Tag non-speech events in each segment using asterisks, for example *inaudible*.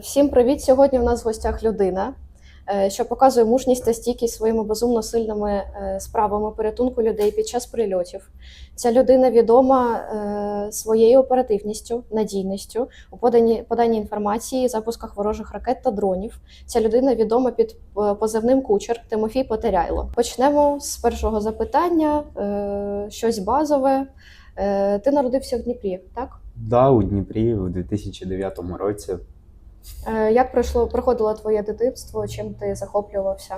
Всім привіт! Сьогодні у нас в гостях людина, е, що показує мужність та стійкість своїми безумно сильними е, справами порятунку людей під час прильотів. Ця людина відома е, своєю оперативністю, надійністю у поданні, поданні інформації, запусках ворожих ракет та дронів. Ця людина відома під позивним кучер Тимофій Потеряйло. Почнемо з першого запитання: щось базове. Ти народився в Дніпрі, так? Да, у Дніпрі в 2009 році. Е, Як пройшло проходило твоє дитинство? Чим ти захоплювався?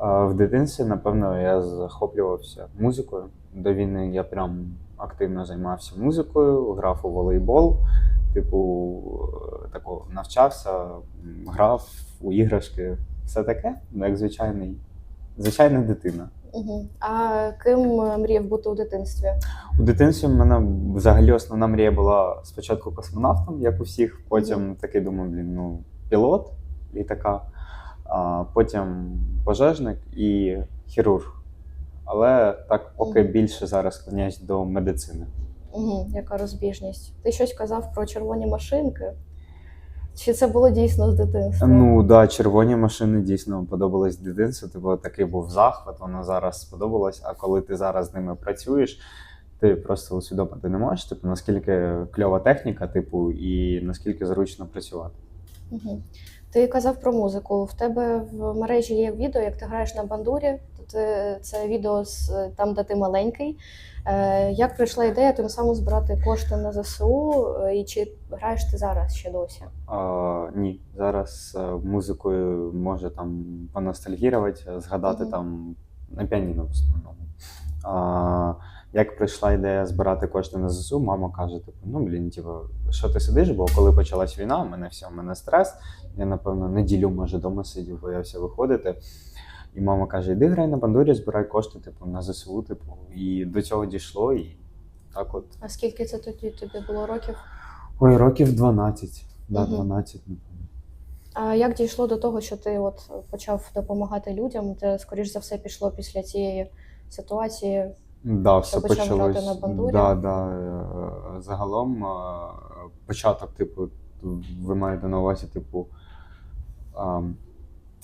В дитинстві, напевно, я захоплювався музикою. До війни я прям активно займався музикою, грав у волейбол, типу, е, тако навчався, грав у іграшки, все таке, ну, як звичайний, звичайна дитина. Угу. А ким е, мріяв бути у дитинстві? У дитинстві в мене взагалі основна мрія була спочатку космонавтом, як у всіх. Потім такий думав, блін, ну, пілот літака, а потім пожежник і хірург. Але так поки Мгм. більше зараз склоняюсь до медицини. Угу. Яка розбіжність? Ти щось казав про червоні машинки? Чи це було дійсно з дитинства? Ну да, червоні машини дійсно подобались з дитинства. Типу такий був захват, воно зараз сподобалось. А коли ти зараз з ними працюєш, ти просто усвідомити не можеш, типу, наскільки кльова техніка, типу, і наскільки зручно працювати. Угу. Ти казав про музику. В тебе в мережі є відео, як ти граєш на бандурі. Ти, це відео з там, де ти маленький. Е, як прийшла ідея тим самим збирати кошти на ЗСУ? Е, І чи граєш ти зараз ще досі? А, ні, зараз е, музикою може там поностальгірувати, згадати Мгм. там на піаніно в основному. А, як прийшла ідея збирати кошти на ЗСУ, мама каже: типу, ну блін, типу, що ти сидиш? Бо коли почалась війна, у мене все, у мене стрес. Я, напевно, неділю, може, вдома сидів, боявся виходити. І мама каже: іди грай на бандурі, збирай кошти, типу, на ЗСУ, типу. І до цього дійшло, і так от. А скільки це тоді тобі було років? Ой, років 12. Да, Мгм. 12, напевно. А як дійшло до того, що ти от почав допомагати людям? Це скоріш за все пішло після цієї ситуації. Да, все почав грати на бандурі? Да, да. е, Загалом е, початок, типу, ви маєте на увазі, типу,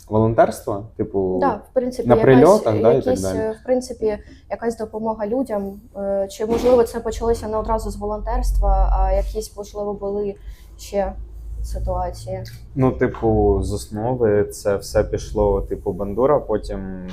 волонтерство, типу, Да, в принципі, на якась, прильотах, да, і так далі. е, в принципі, якась допомога людям. Е, Чи можливо це почалося не одразу з волонтерства, а якісь можливо були ще ситуації? Ну, типу, з основи це все пішло, типу, бандура, потім е,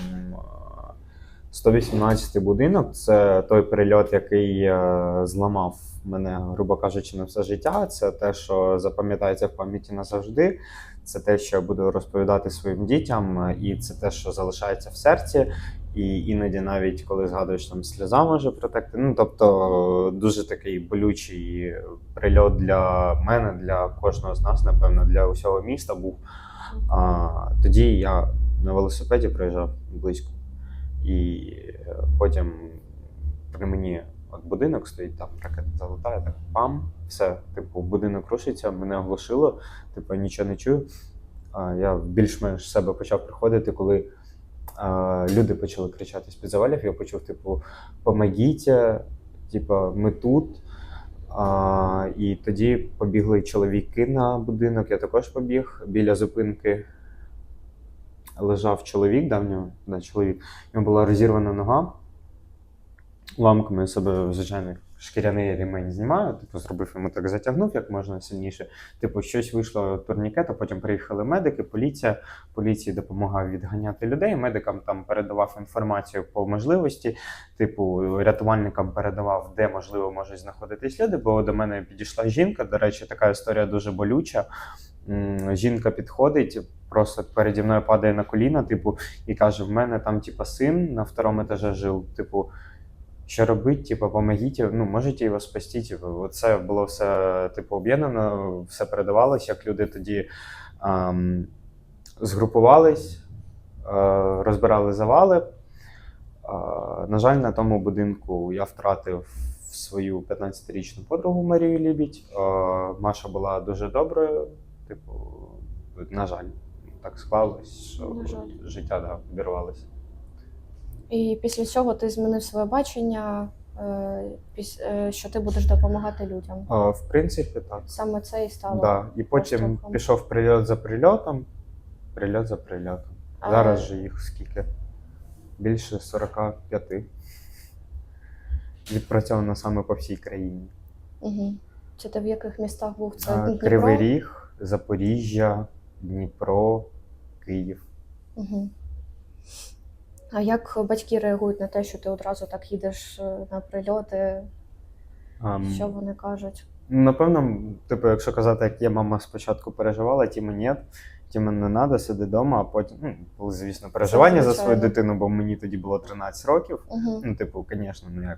118 будинок це той прильот, який е, зламав мене, грубо кажучи, на все життя. Це те, що запам'ятається в пам'яті назавжди. Це те, що я буду розповідати своїм дітям, е, і це те, що залишається в серці. І іноді, навіть коли згадуєш там сльоза може протекти. Ну тобто дуже такий болючий прильот для мене, для кожного з нас, напевно, для усього міста був. А, тоді я на велосипеді проїжджав близько. І е, потім при мені от будинок стоїть, там ракета залетає, так пам, все, типу, будинок рушиться, мене оглушило, типу, нічого не чую. А, я більш-менш себе почав приходити, коли а, люди почали кричати з-під завалів, я почув, типу, помогіть, типу, ми тут. А, і тоді побігли чоловіки на будинок, я також побіг біля зупинки. Лежав чоловік, да, в нього, да, чоловік. У нього була розірвана нога. Ламками себе, звичайно, шкіряний ремень знімаю, типу, зробив йому так, затягнув як можна сильніше. Типу, щось вийшло турнікет, а потім приїхали медики, поліція. Поліції допомагав відганяти людей. Медикам там передавав інформацію по можливості. Типу, рятувальникам передавав, де можливо можуть знаходитись люди. Бо до мене підійшла жінка. До речі, така історія дуже болюча. Жінка підходить, просто переді мною падає на коліна, типу, і каже: в мене там, типу, син на второму етажі жив. Типу, що робити, типу, помогіть, ну, можете його спасти. Типу, це було все типу, об'єднано, все передавалось, як люди тоді ем, згрупувались, е, розбирали завали. Е, на жаль, на тому будинку я втратив свою 15-річну подругу Марію Лібідь. Е, Маша була дуже доброю. Типу, на жаль, так склалось, що На жаль. життя да, обірвалося. І після цього ти змінив своє бачення, е, е, що ти будеш допомагати людям. В принципі, так. Саме це і стало. Да. І потім поштовхом. пішов прильот за прильотом, прильот за прильотом. А- Зараз же їх скільки? Більше 45. Відпрацьовано саме по всій країні. Угу. Це ти в яких містах був? Це А, Дніпро? Кривий Ріг, Запоріжжя, Дніпро, Київ. Угу. А як батьки реагують на те, що ти одразу так їдеш е, на прильоти? Ам, Що вони кажуть? Напевно, типу, якщо казати, як є, мама спочатку переживала, тіма ні, тіма не треба, сиди вдома, а потім, ну, були, звісно, переживання за свою дитину, бо мені тоді було 13 років. Угу. Ну, типу, звісно, ну як.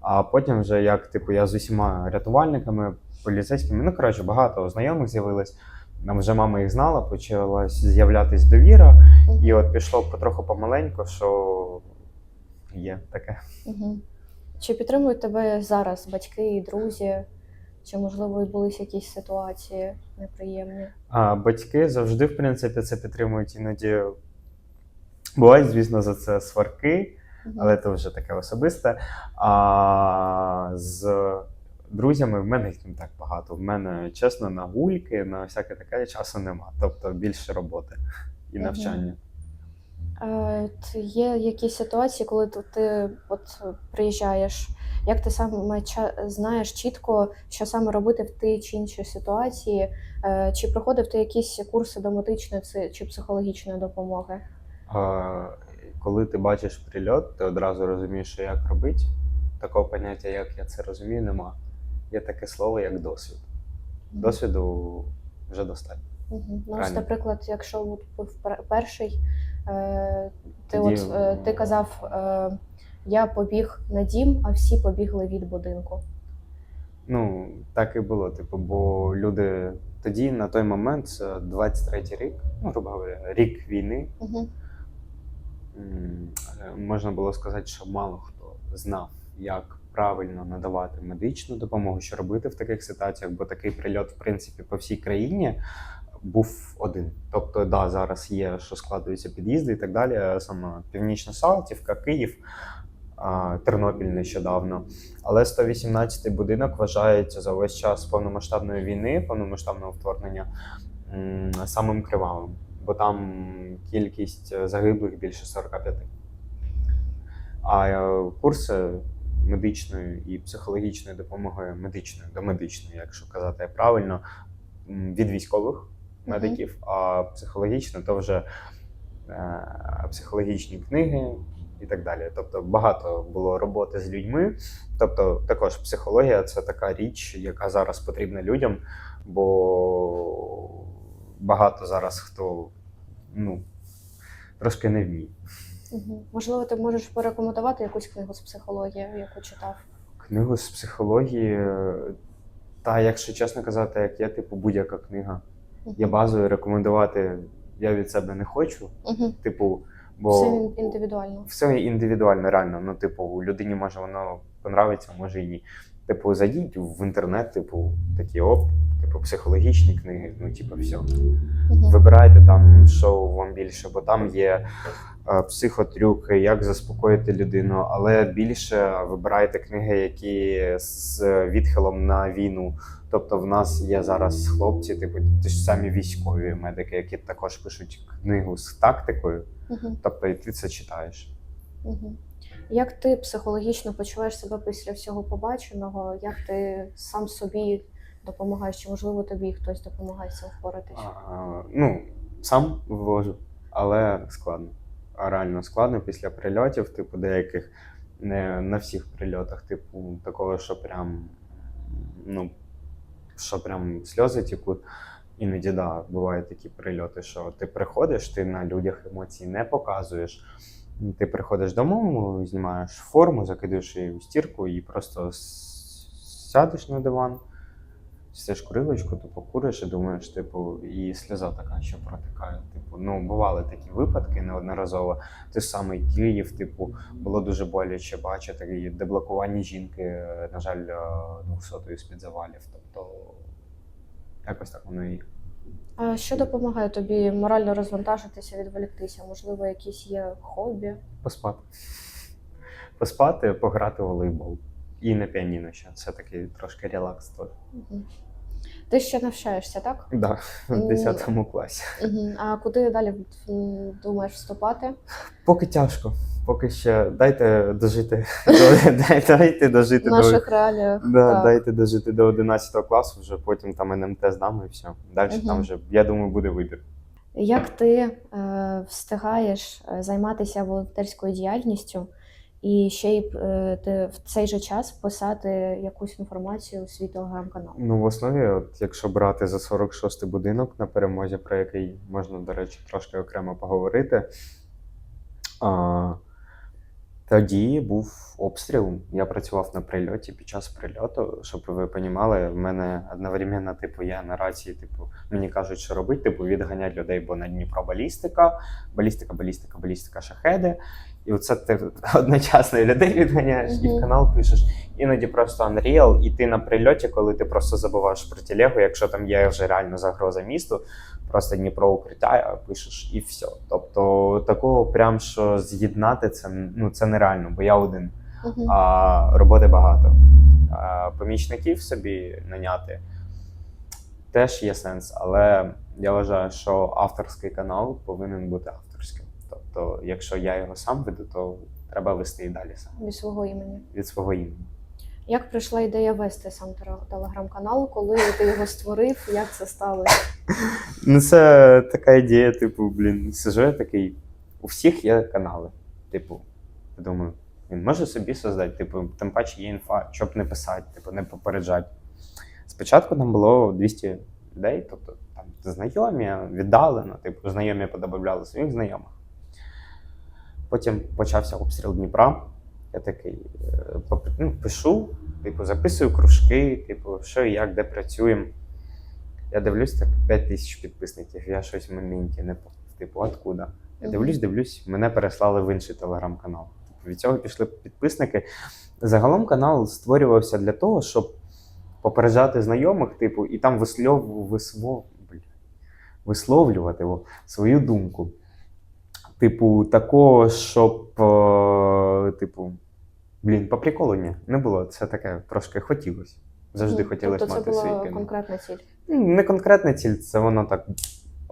А потім вже як, типу, я з усіма рятувальниками, поліцейськими, ну коротше, багато знайомих з'явилось. Нам вже мама їх знала, почалась з'являтись довіра, і от пішло потроху помаленьку, що є таке. Угу. Чи підтримують тебе зараз батьки і друзі? Чи можливо і були якісь ситуації неприємні? А батьки завжди, в принципі, це підтримують іноді. Бувають, звісно, за це сварки, але це вже таке особисте. А друзями в мене їх не так багато. В мене, чесно, на гульки, на всяке таке часу нема. Тобто більше роботи і навчання. Е, Є якісь ситуації, коли ти, от приїжджаєш, як ти саме знаєш чітко, що саме робити в тій чи іншій ситуації? Е, Чи проходив ти якісь курси доматичної чи психологічної допомоги? Коли ти бачиш прильот, ти одразу розумієш, що як робити. Такого поняття, як я це розумію, нема. Є таке слово, як досвід. Досвіду вже достатньо. Угу. Ну, ось, наприклад, якщо от був перший, е, ти, Тоді, от, е, ти казав, е, я побіг на дім, а всі побігли від будинку. Ну, так і було. Типу, бо люди тоді, на той момент, це 23-й рік, ну, грубо говоря, рік війни. Угу. Можна було сказати, що мало хто знав, як правильно надавати медичну допомогу, що робити в таких ситуаціях, бо такий прильот, в принципі, по всій країні був один. Тобто, да, зараз є, що складуються під'їзди і так далі. Саме Північна Салтівка, Київ, Тернопіль нещодавно. Але 118-й будинок вважається за весь час повномасштабної війни, повномасштабного вторгнення самим кривавим, бо там кількість загиблих більше 45. А е, курси медичної і психологічної допомоги медичної до медичної, якщо казати правильно, від військових медиків, а психологічно то вже е, психологічні книги і так далі. Тобто багато було роботи з людьми. Тобто, також психологія це така річ, яка зараз потрібна людям, бо багато зараз хто ну, трошки не вміє. Угу. Можливо, ти можеш порекомендувати якусь книгу з психології, яку читав. Книгу з психології, е, та якщо чесно казати, як є, типу будь-яка книга. Мгм. Я базою рекомендувати я від себе не хочу. Угу. Типу, бо Все індивідуально. все індивідуально, реально. Ну, типу, людині може воно понравиться, може і ні. Типу, зайдіть в інтернет, типу, такі оп, типу, психологічні книги, ну, типу, все. Угу. Вибирайте там, що вам більше, бо там є психотрюки, як заспокоїти людину, але більше вибирайте книги, які з відхилом на війну. Тобто, в нас є зараз хлопці, типу, ті ж самі військові медики, які також пишуть книгу з тактикою. Угу. Тобто, і ти це читаєш. Угу. Як ти психологічно почуваєш себе після всього побаченого? Як ти сам собі допомагаєш? Чи можливо тобі хтось допомагає цим впоратись? А, ну, сам вивожу, але складно. Реально складно після прильотів, типу, деяких не на всіх прильотах, типу, такого, що прям, ну, що прям сльози тікуть. Іноді, да, бувають такі прильоти, що ти приходиш, ти на людях емоцій не показуєш. Ти приходиш додому, знімаєш форму, закидаєш її у стірку і просто сядеш на диван, сидиш курилочку, тупо куриш і думаєш, типу, і сльоза така, що протикає. Типу, ну, бували такі випадки неодноразово. Ти самий Київ, типу, було дуже боляче бачити і деблокування жінки, е, на жаль, 200 з-під завалів. Тобто, якось так воно і є. А що допомагає тобі морально розвантажитися, відволіктися? Можливо, якісь є хобі? Поспати. Поспати, пограти в волейбол. І на піаніно ще. Це такий трошки релакс теж. Ти ще навчаєшся, так? Да, в Ну, 10 класі. Угу. А куди далі думаєш вступати? Поки тяжко. Поки ще дайте дожити. дайте, *laughs* дайте дожити В до наших реаліях. Да, дайте дожити до 11 класу, вже потім там НМТ здам і все. Далі там вже, я думаю, буде вибір. Як ти е, встигаєш е, займатися волонтерською діяльністю і ще й е, ти в цей же час писати якусь інформацію у свій телеграм-канал? Ну, в основі, от, якщо брати за 46-й будинок на перемозі, про який можна, до речі, трошки окремо поговорити. А, тоді був обстріл. Я працював на прильоті під час прильоту, щоб ви розуміли, в мене одновременно, типу, я на рації, типу, мені кажуть, що робити, типу, відганять людей, бо на Дніпро балістика, балістика, балістика, балістика, шахеди. І оце ти одночасно і людей відганяєш, і в канал пишеш. Іноді просто Unreal, і ти на прильоті, коли ти просто забуваєш про телегу, якщо там є вже реально загроза місту, просто Дніпро укриття пишеш і все. Тобто такого прям що з'єднати це ну це нереально, бо я один, Угу. а роботи багато. А, помічників собі наняти теж є сенс, але я вважаю, що авторський канал повинен бути авторським. Тобто, якщо я його сам веду, то треба вести і далі сам Від свого імені. від свого імені. Як прийшла ідея вести сам телеграм-канал, коли ти його створив? Як це сталося? *laughs* Ну, це така ідея, типу, блін, сижу я такий. У всіх є канали. Типу, я думаю, він може собі создати, типу, тим паче є інфа, щоб не писати, типу, не попереджати. Спочатку там було 200 людей, тобто там знайомі, віддалено, типу, знайомі подобавляли своїх знайомих. Потім почався обстріл Дніпра. Я такий е, ну, пишу, типу, записую кружки, типу, що і як, де працюємо. Я дивлюсь, так 5 тисяч підписників. Я щось в моменті не типу, откуда? Я дивлюсь, дивлюсь, мене переслали в інший телеграм-канал. Типу, від цього пішли підписники. Загалом канал створювався для того, щоб попереджати знайомих, типу, і там вислов, вислов, висловлювати о, свою думку. Типу, такого, щоб, е, типу, блін, по приколу ні, не було. Це таке трошки хотілося. Завжди Мгм. хотілося тобто мати це свій була конкретна ціль. Ну, Не конкретна ціль, це воно так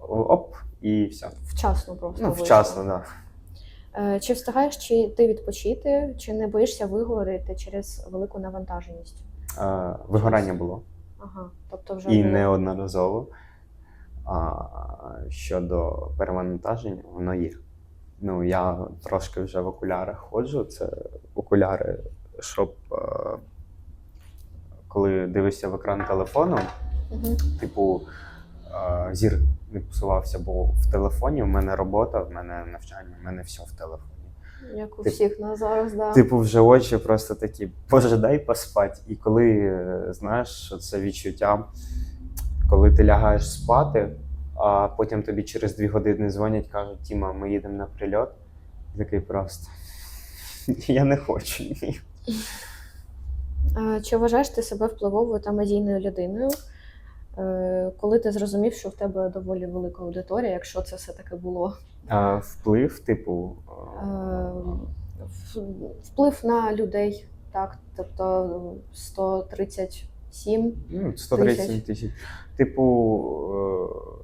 оп, і все. Вчасно просто. Ну, вчасно, так. Да. Е, Чи встигаєш чи ти відпочити, чи не боїшся вигоріти через велику навантаженість? Е, Вигорання було. Ага, тобто вже І було. неодноразово. А щодо перевантаження, воно є. Ну, я трошки вже в окулярах ходжу. Це окуляри, щоб е, коли дивишся в екран телефону, Мгм. типу, е, зір не псувався, бо в телефоні в мене робота, в мене навчання, в мене все в телефоні. Як у Тип- всіх на зараз, да. Типу, вже очі просто такі, боже, дай поспати. І коли е, знаєш, що це відчуття, коли ти лягаєш спати, а потім тобі через дві години дзвонять, кажуть, Тіма, ми їдемо на прильот. І такий просто. *laughs* Я не хочу. ні». Чи вважаєш ти себе впливовою та медійною людиною, е, коли ти зрозумів, що в тебе доволі велика аудиторія, якщо це все таки було? А, вплив, типу. Е, а, Вплив на людей, так, тобто 137. Ну, 137 тисяч. Типу,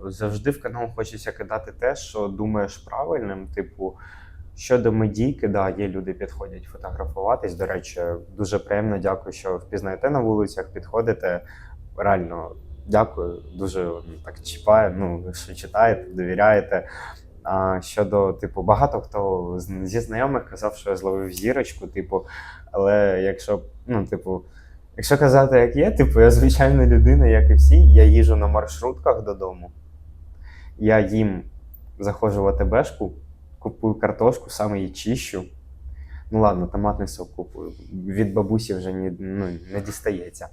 е, завжди в канал хочеться кидати те, що думаєш правильним. Типу, щодо медійки, да, є люди підходять фотографуватись. До речі, дуже приємно, дякую, що впізнаєте на вулицях, підходите. Реально дякую, дуже так чіпає, ну, що читаєте, довіряєте. А щодо, типу, багато хто зі знайомих казав, що я зловив зірочку, типу, але якщо, ну, типу, Якщо казати, як є, типу, я звичайна людина, як і всі. Я їжу на маршрутках додому. Я їм заходжу в АТБшку, купую картошку, саме її чищу. Ну ладно, томатний сок купую. Від бабусі вже ні, ну, не дістається.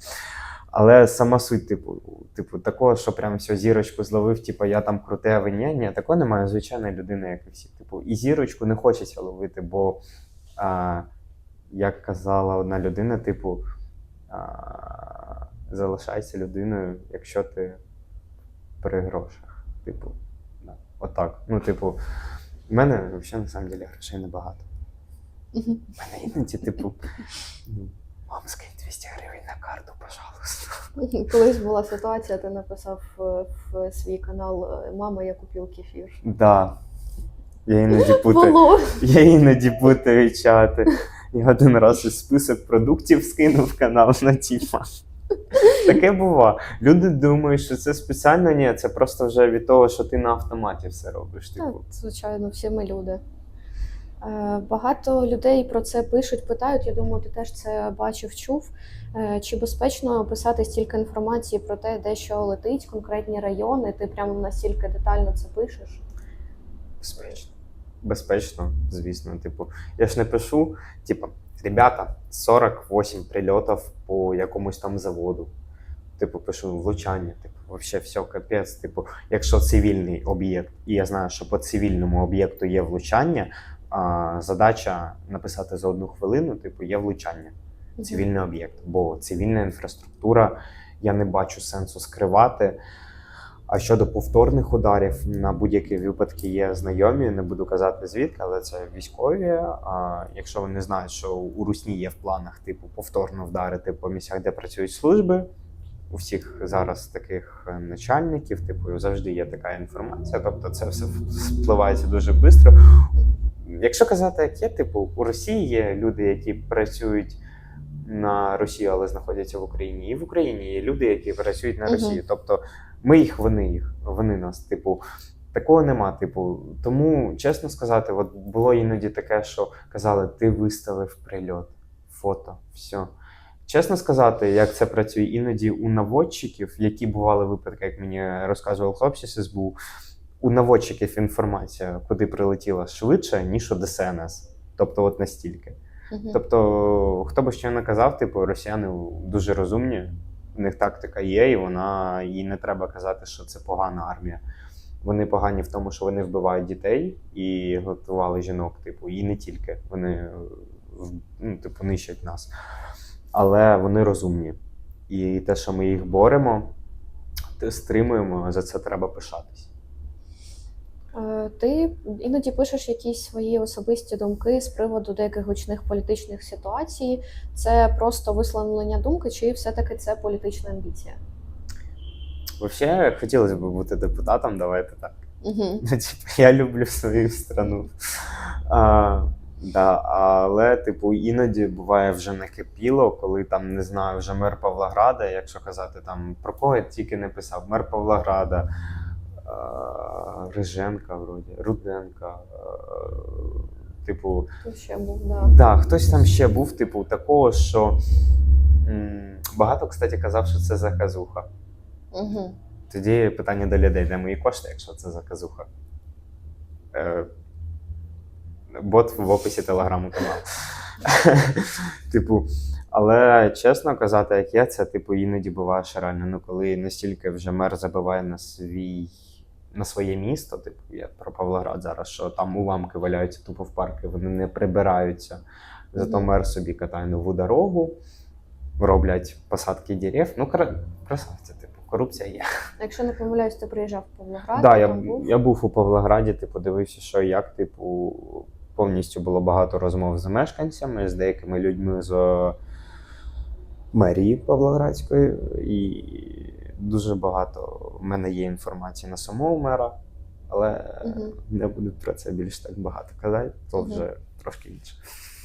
Але сама суть, типу, типу, такого, що прям все зірочку зловив, типу, я там круте, а ви ні, ні, такого немає звичайна людина, як і всі. Типу, і зірочку не хочеться ловити, бо, а, як казала одна людина, типу, залишайся людиною, якщо ти при грошах. Типу, отак. Ну, типу, в мене взагалі на самом деле грошей небагато. В мене іноді, типу, ну, Мам, скинь 200 гривень на карту, пожалуйста. Колись була ситуація, ти написав е, в свій канал е, Мама, я купив кефір. Да. Я іноді *laughs* путаю. Я іноді путаю чати. Я один раз із список продуктів скинув канал на тіпа. Таке бува. Люди думають, що це спеціально ні, це просто вже від того, що ти на автоматі все робиш. Так, Типу. звичайно, всі ми люди. Е, Багато людей про це пишуть, питають. Я думаю, ти теж це бачив, чув. Е, Чи безпечно писати стільки інформації про те, де що летить, конкретні райони? Ти прямо настільки детально це пишеш? Безпечно. Безпечно, звісно. Типу, я ж не пишу, типу, ребята, 48 прильотів по якомусь там заводу. Типу, пишу влучання, типу, вообще все капець. Типу, якщо цивільний об'єкт, і я знаю, що по цивільному об'єкту є влучання, а, задача написати за одну хвилину, типу, є влучання. цивільний об'єкт, бо цивільна інфраструктура я не бачу сенсу скривати. А щодо повторних ударів, на будь-які випадки є знайомі, не буду казати звідки, але це військові. А якщо вони знають, що у Русні є в планах типу повторно вдарити по місцях, де працюють служби. У всіх зараз таких е, начальників, типу, завжди є така інформація. Тобто, це все впливається дуже швидко. Якщо казати, як є, типу, у Росії є люди, які працюють на Росію, але знаходяться в Україні, і в Україні є люди, які працюють на. Росію. Тобто ми їх, вони їх, вони нас. Типу, такого нема. Типу, тому чесно сказати, от було іноді таке, що казали, ти виставив прильот, фото, все. Чесно сказати, як це працює іноді у наводчиків, які бували випадки, як мені розказував хлопці з СБУ, у наводчиків інформація, куди прилетіла швидше, ніж у ДСНС. Тобто, от настільки. Мгм. Тобто, хто би що не казав, типу, росіяни дуже розумні, в них тактика є, і вона їй не треба казати, що це погана армія. Вони погані в тому, що вони вбивають дітей і готували жінок, типу, і не тільки. Вони е, ну, типу, нищать нас. Але вони розумні. І те, що ми їх боремо, стримуємо, за це треба пишатись. Е, Ти іноді пишеш якісь свої особисті думки з приводу деяких гучних політичних ситуацій. Це просто висловлення думки, чи все-таки це політична амбіція? Взагалі, хотілося б бути депутатом, давайте так. Угу. *laughs* Я люблю свою страну. А, да, але, типу, іноді буває вже накипіло, коли там не знаю, вже мер Павлограда, якщо казати там про кого я тільки не писав, мер Павлограда, Риженка, вроді, Руденка. Типу, Хто ще був, да. да, хтось там ще був, типу, такого, що м, багато, кстати, казав, що це заказуха. Угу. Тоді питання до людей, де мої кошти, якщо це заказуха. Е, бот в описі телеграму каналу. *laughs* типу, але чесно казати, як є, це типу іноді буває що реально. Ну, коли настільки вже мер забиває на свій. На своє місто, типу, я про Павлоград зараз, що там уламки валяються тупо в парки, вони не прибираються. Зато мер собі катає нову дорогу, роблять посадки дерев. Ну, кра- красавці, типу, корупція є. Якщо не помиляюсь, ти приїжджав в Павлоград, Да, я, був. я був у Павлограді, типу, дивився, що як, типу, повністю було багато розмов з мешканцями, з деякими людьми з е, мерії Павлоградської, і дуже багато в мене є інформації на самого мера, але Мгм. не буду про це більш так багато казати, то Мгм. вже трошки інше.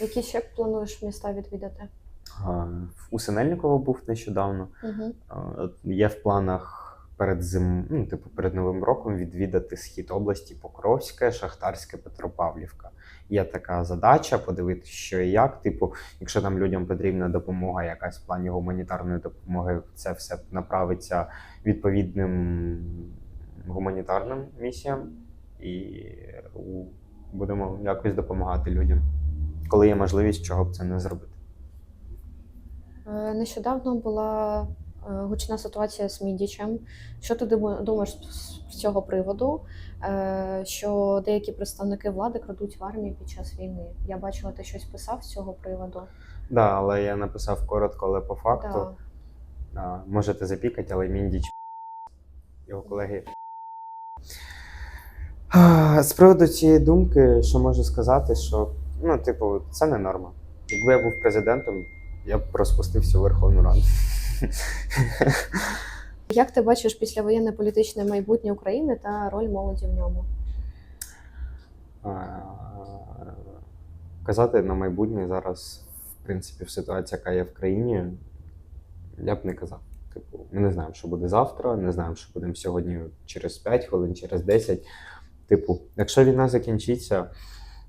Які ще плануєш міста відвідати? У Синельниково був нещодавно. Угу. Є в планах перед зим, ну, типу, перед Новим роком відвідати схід області Покровське, Шахтарське, Петропавлівка. Є така задача подивитися, що і як. Типу, якщо там людям потрібна допомога, якась в плані гуманітарної допомоги, це все направиться відповідним гуманітарним місіям, і будемо якось допомагати людям, коли є можливість, чого б це не зробити. Е, Нещодавно була гучна ситуація з Мідічем. Що ти думаєш з- цього приводу? Е, Що деякі представники влади крадуть в армії під час війни? Я бачила, ти щось писав з цього приводу. Да, але я написав коротко, але по факту. Да. А, можете запікати, але Міндіч його колеги. З приводу цієї думки, що можу сказати, що ну, типу, це не норма. Якби я був президентом, Я б розпустив всю Верховну Раду. Як ти бачиш післявоєнне політичне майбутнє України та роль молоді в ньому? Казати на майбутнє зараз, в принципі, в ситуації, яка є в країні, я б не казав. Типу, ми не знаємо, що буде завтра, не знаємо, що буде сьогодні через 5 хвилин, через 10. Типу, якщо війна закінчиться,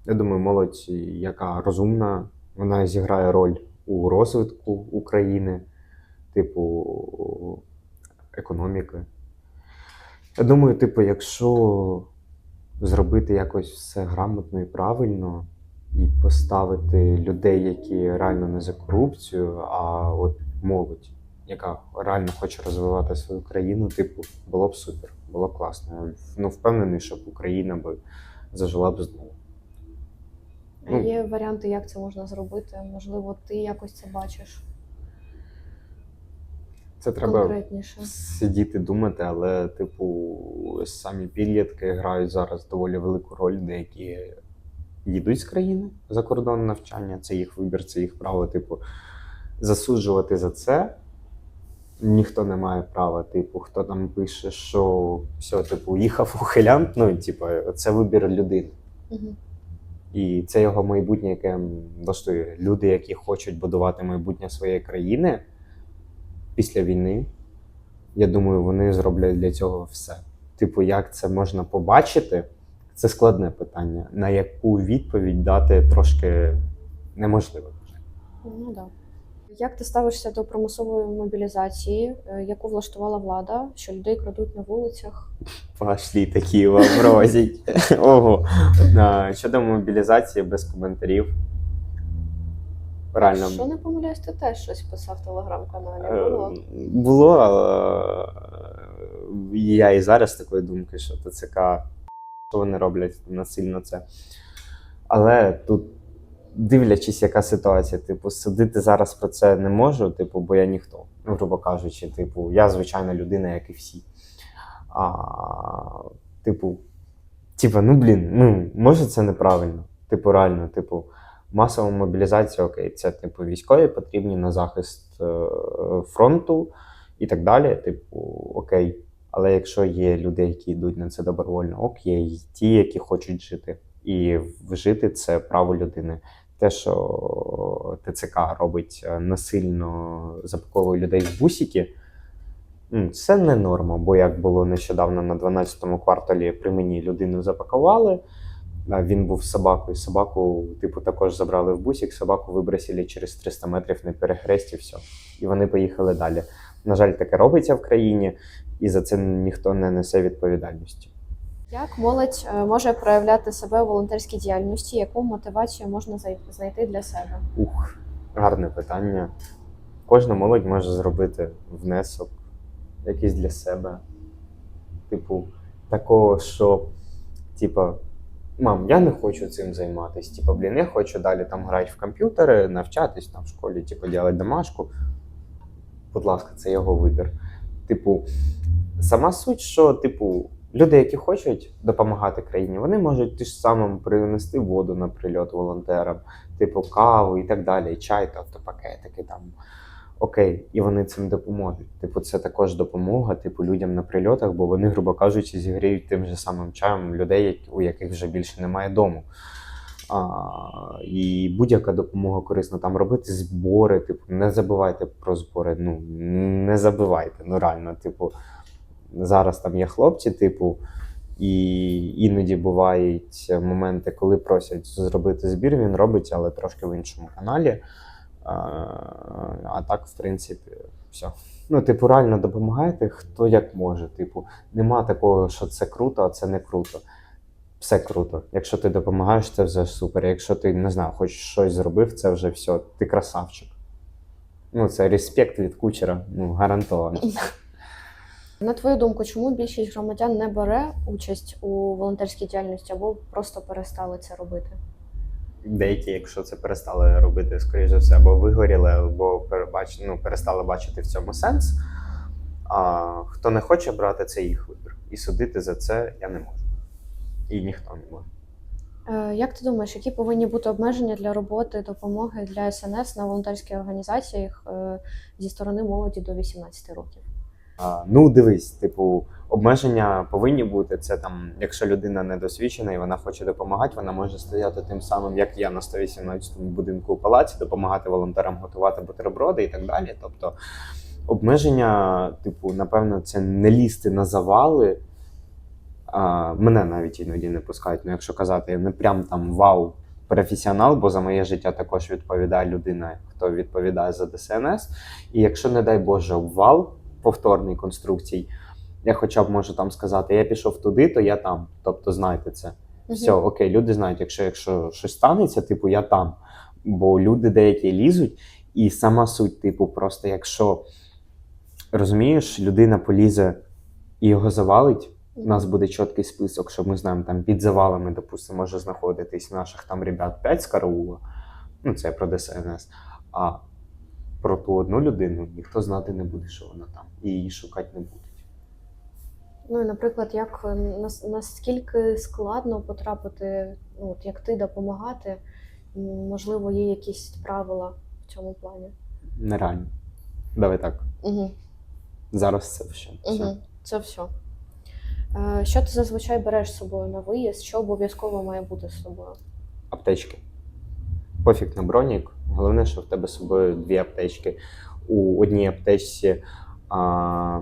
я думаю, молодь, яка розумна, вона зіграє роль у розвитку України, типу, економіки. Я думаю, типу, якщо зробити якось все грамотно і правильно, і поставити людей, які реально не за корупцію, а от молодь, яка реально хоче розвивати свою країну, типу, було б супер, було б класно. Ну, впевнений, щоб Україна би зажила б знову. Ну. Є варіанти, як це можна зробити? Можливо, ти якось це бачиш Це треба сидіти, думати, але, типу, самі підлітки грають зараз доволі велику роль, деякі їдуть з країни за кордон навчання, це їх вибір, це їх право, типу, засуджувати за це. Ніхто не має права, типу, хто там пише, що все, типу, їхав ухилянт, ну, типу, це вибір людини. І це його майбутнє, яке влаштує. Люди, які хочуть будувати майбутнє своєї країни після війни, я думаю, вони зроблять для цього все. Типу, як це можна побачити, це складне питання, на яку відповідь дати трошки неможливо. Ну да. Як ти ставишся до примусової мобілізації, е, яку влаштувала влада, що людей крадуть на вулицях? Пошли такі вопросики. *laughs* Ого. Щодо мобілізації без коментарів. Реально. Що не помиляюсь, ти теж щось писав в телеграм-каналі. Е, Було. Було, але я і зараз такої думки, що ТЦК, що вони роблять насильно це. Але тут, дивлячись, яка ситуація, типу, судити зараз про це не можу, типу, бо я ніхто, ну, грубо кажучи, типу, я звичайна людина, як і всі. А, типу, типу, ну блін, ну, може це неправильно. Типу, реально, типу, масова мобілізація, окей, це типу військові потрібні на захист е, фронту і так далі. Типу, окей. Але якщо є люди, які йдуть на це добровольно, окей, ті, які хочуть жити. І жити це право людини. Те, що ТЦК робить е, насильно запаковує людей в бусики, це не норма. Бо як було нещодавно на 12-му кварталі при мені людину запакували, Він був з собакою. Собаку, типу, також забрали в бусик, собаку вибросили через 300 метрів на перехресті, все. І вони поїхали далі. На жаль, таке робиться в країні, і за це ніхто не несе відповідальності. Як молодь е, може проявляти себе у волонтерській діяльності? Яку мотивацію можна знайти для себе? Ух, гарне питання. Кожна молодь може зробити внесок якийсь для себе. Типу, такого, що, типа, мам, я не хочу цим займатися. Типа, блін, я хочу далі там грати в комп'ютери, навчатись там в школі, типу, робити домашку. Будь ласка, це його вибір. Типу, сама суть, що, типу, люди, які хочуть допомагати країні, вони можуть ж самим принести воду на прильот волонтерам типу каву і так далі, чай, тобто пакетики там. Окей, і вони цим допоможуть. Типу, це також допомога, типу, людям на прильотах, бо вони, грубо кажучи, зігріють тим же самим чаєм людей, у яких вже більше немає дому. А, і будь-яка допомога корисна. Там робити збори, типу, не забувайте про збори. Ну, не забувайте, ну реально, типу, зараз там є хлопці, типу, і іноді бувають моменти, коли просять зробити збір, він робить, але трошки в іншому каналі. А, так, в принципі, все. Ну, типу, реально допомагайте, хто як може. Типу, нема такого, що це круто, а це не круто. Все круто. Якщо ти допомагаєш, це вже супер. Якщо ти не знаю, хоч щось зробив, це вже все. Ти красавчик. Ну, це респект від кучера, ну, гарантовано. *laughs* На твою думку, чому більшість громадян не бере участь у волонтерській діяльності або просто перестали це робити? Деякі, якщо це перестали робити, скоріш за все, або вигоріли, або перебач... ну, перестали бачити в цьому сенс. А хто не хоче брати, це їх вибір. І судити за це я не можу. І ніхто не може. Е, Як ти думаєш, які повинні бути обмеження для роботи, допомоги для СНС на волонтерських організаціях е, зі сторони молоді до 18 років? А, ну, дивись, типу, обмеження повинні бути. Це там, якщо людина недосвідчена і вона хоче допомагати, вона може стояти тим самим, як я на 118 му будинку у палаці, допомагати волонтерам готувати бутерброди і так далі. Тобто, обмеження, типу, напевно, це не лізти на завали. А, мене навіть іноді не пускають. Ну, якщо казати, я не прям там вау. Професіонал, бо за моє життя також відповідає людина, хто відповідає за ДСНС. І якщо, не дай Боже, обвал повторний конструкцій, я хоча б можу там сказати, я пішов туди, то я там. Тобто знайте це. Все, окей, люди знають, якщо, якщо щось станеться, типу, я там. Бо люди деякі лізуть, і сама суть, типу, просто якщо розумієш, людина полізе і його завалить, у нас буде чіткий список, що ми знаємо, там під завалами, допустимо, може знаходитись наших там ребят 5 з караула. Ну, це про ДСНС. А про ту одну людину ніхто знати не буде, що вона там, і її шукати не будуть. Ну, наприклад, як е, наскільки складно потрапити, ну, от як ти допомагати, можливо, є якісь правила в цьому плані? Нереально. Давай так. Угу. Зараз це все. все. Угу. Це все. Е, Що ти зазвичай береш з собою на виїзд? Що обов'язково має бути з собою? Аптечки. Пофіг на бронік. Головне, що в тебе з собою дві аптечки. У одній аптечці а,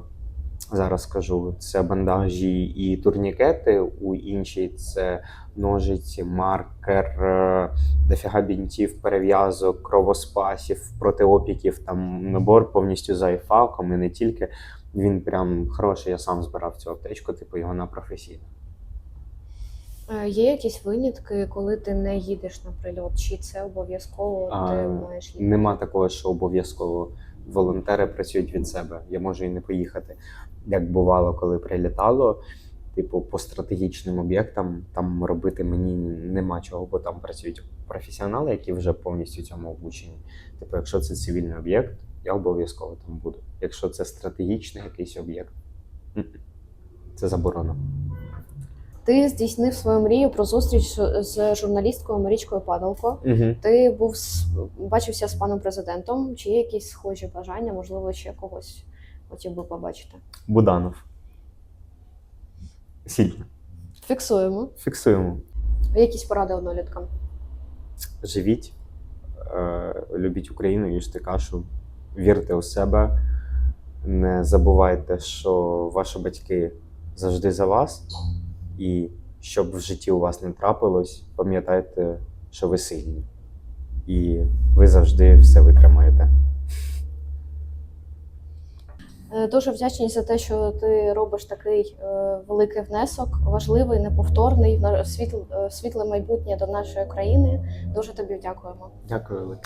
зараз скажу, це бандажі і турнікети, у іншій це ножиці, маркер, е, дофіга бінтів, перев'язок, кровоспасів, протиопіків, там набор повністю за айфаком і не тільки. Він прям хороший, я сам збирав цю аптечку, типу його на професійну. Е, Є якісь винятки, коли ти не їдеш на прильот? Чи це обов'язково ти маєш їхати? Нема такого, що обов'язково волонтери працюють від себе. Я можу і не поїхати. Як бувало, коли прилітало, типу, по стратегічним об'єктам там робити мені нема чого, бо там працюють професіонали, які вже повністю цьому обучені. Типу, якщо це цивільний об'єкт, я обов'язково там буду. Якщо це стратегічний якийсь об'єкт, це заборонено. Ти здійснив свою мрію про зустріч з журналісткою Марічкою Падалко. Угу. Ти був бачився з паном президентом. Чи є якісь схожі бажання? Можливо, ще когось хотів би побачити? Буданов. Сильно. Фіксуємо. Фіксуємо. Якісь поради одноліткам. живіть, е, любіть Україну, їжте кашу, вірте у себе, не забувайте, що ваші батьки завжди за вас, і щоб в житті у вас не трапилось, пам'ятайте, що ви сильні. І ви завжди все витримаєте. Е, Дуже вдячні за те, що ти робиш такий е, великий внесок, важливий, неповторний в е, світле майбутнє до нашої країни. Дуже тобі дякуємо. Дякую, Олег.